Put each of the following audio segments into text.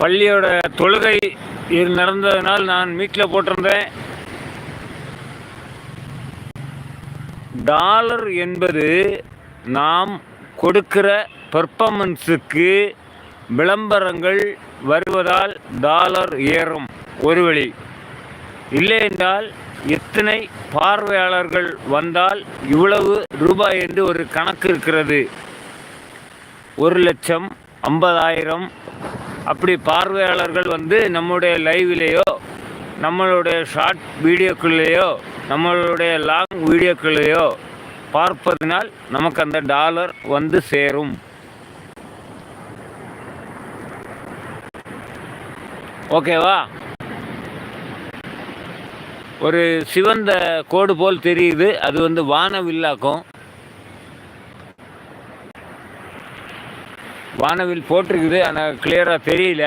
பள்ளியோட தொழுகை இது நடந்ததுனால் நான் மீட்டில் போட்டிருந்தேன். டாலர் என்பது நாம் கொடுக்கிற பெர்ஃபார்மன்ஸுக்கு விளம்பரங்கள் வருவதால் டாலர் ஏறும் ஒரு வழி. இல்லை என்றால் எத்தனை பார்வையாளர்கள் வந்தால் இவ்வளவு ரூபாய் என்று ஒரு கணக்கு இருக்கிறது. ஒரு லட்சம் ஐம்பதாயிரம் அப்படி பார்வையாளர்கள் வந்து நம்முடைய லைவிலேயோ நம்மளுடைய ஷார்ட் வீடியோக்குள்ளேயோ நம்மளுடைய லாங் வீடியோக்குள்ளேயோ பார்ப்பதினால் நமக்கு அந்த டாலர் வந்து சேரும். ஓகேவா? ஒரு சிவந்த கோடு போல் தெரியுது. அது வந்து வானவில்லாக்கும். வானவில் போட்டிருக்குது ஆனால் கிளியராக தெரியல.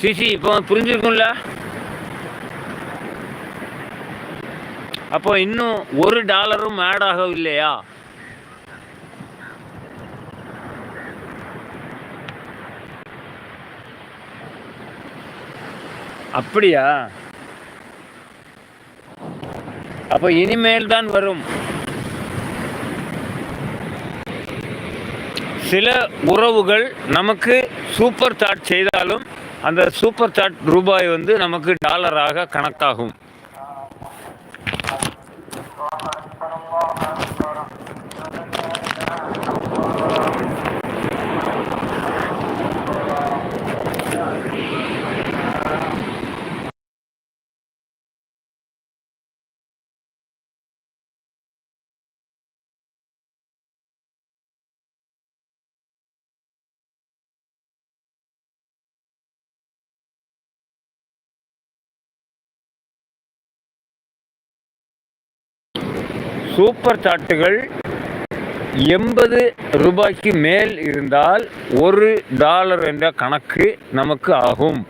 சிசி இப்போ புரிஞ்சிருக்கும்ல? அப்போ இன்னும் ஒரு டாலரும் ஆட் ஆகவில்லையா? அப்படியா? அப்போ இனிமேல் தான் வரும். சில உறவுகள் நமக்கு சூப்பர் சாட் செய்தாலும் அந்த சூப்பர் சாட் ரூபாய் வந்து நமக்கு டாலராக கணக்காகும். சூப்பர் சாட்டுகள் எண்பது ரூபாய்க்கு மேல் இருந்தால் ஒரு டாலர் என்ற கணக்கு நமக்கு ஆகும்.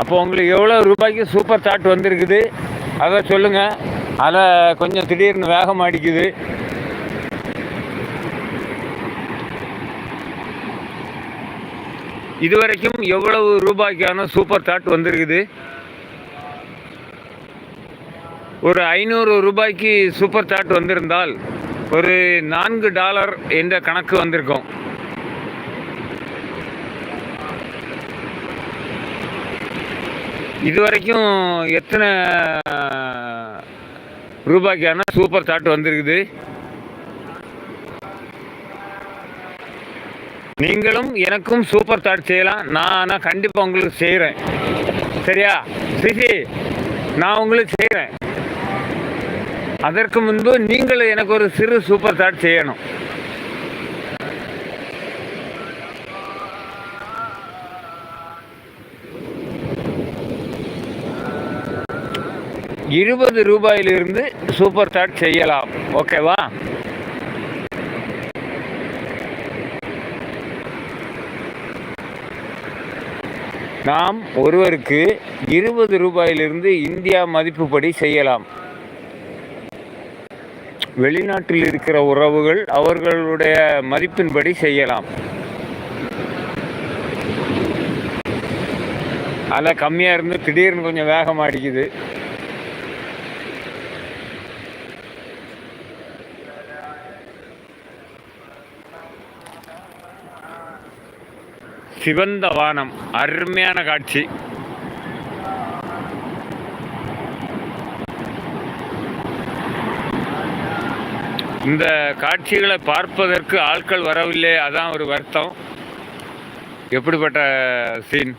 அப்போ உங்களுக்கு எவ்வளோ ரூபாய்க்கு சூப்பர் சாட் வந்திருக்குது? அதை சொல்லுங்கள் அதை கொஞ்சம் திடீர்னு வேகம் அடிக்குது. இதுவரைக்கும் எவ்வளவு ரூபாய்க்கான சூப்பர் சாட் வந்திருக்குது? ஒரு ஐநூறு ரூபாய்க்கு சூப்பர் சாட் வந்திருந்தால் ஒரு நான்கு டாலர் என்ற கணக்கு வந்திருக்கும். இதுவரைக்கும் எத்தனை ரூபாய்க்கான சூப்பர் சாட் வந்திருக்குது? நீங்களும் எனக்கும் சூப்பர் சாட் செய்யலாம். நான் ஆனால் கண்டிப்பாக உங்களுக்கு செய்கிறேன் சரியா? சிசி நான் உங்களுக்கு செய்கிறேன் அதற்கு முன்பு நீங்கள் எனக்கு ஒரு சிறு சூப்பர் சாட் செய்யணும். இருபது ரூபாயிலிருந்து சூப்பர் சாட் செய்யலாம். ஓகேவா நாம் ஒருவருக்கு இருபது ரூபாயிலிருந்து இந்தியா மதிப்புப்படி செய்யலாம். வெளிநாட்டில் இருக்கிற உறவுகள் அவர்களுடைய மதிப்பின்படி செய்யலாம். அதில் கம்மியாக இருந்து திடீர்னு கொஞ்சம் வேகமாக அடிக்குது. சிவந்த வானம் அருமையான காட்சி. இந்த காட்சிகளை பார்ப்பதற்கு ஆட்கள் வரவில்லை அதான் ஒரு வருத்தம். எப்படிப்பட்ட சீன்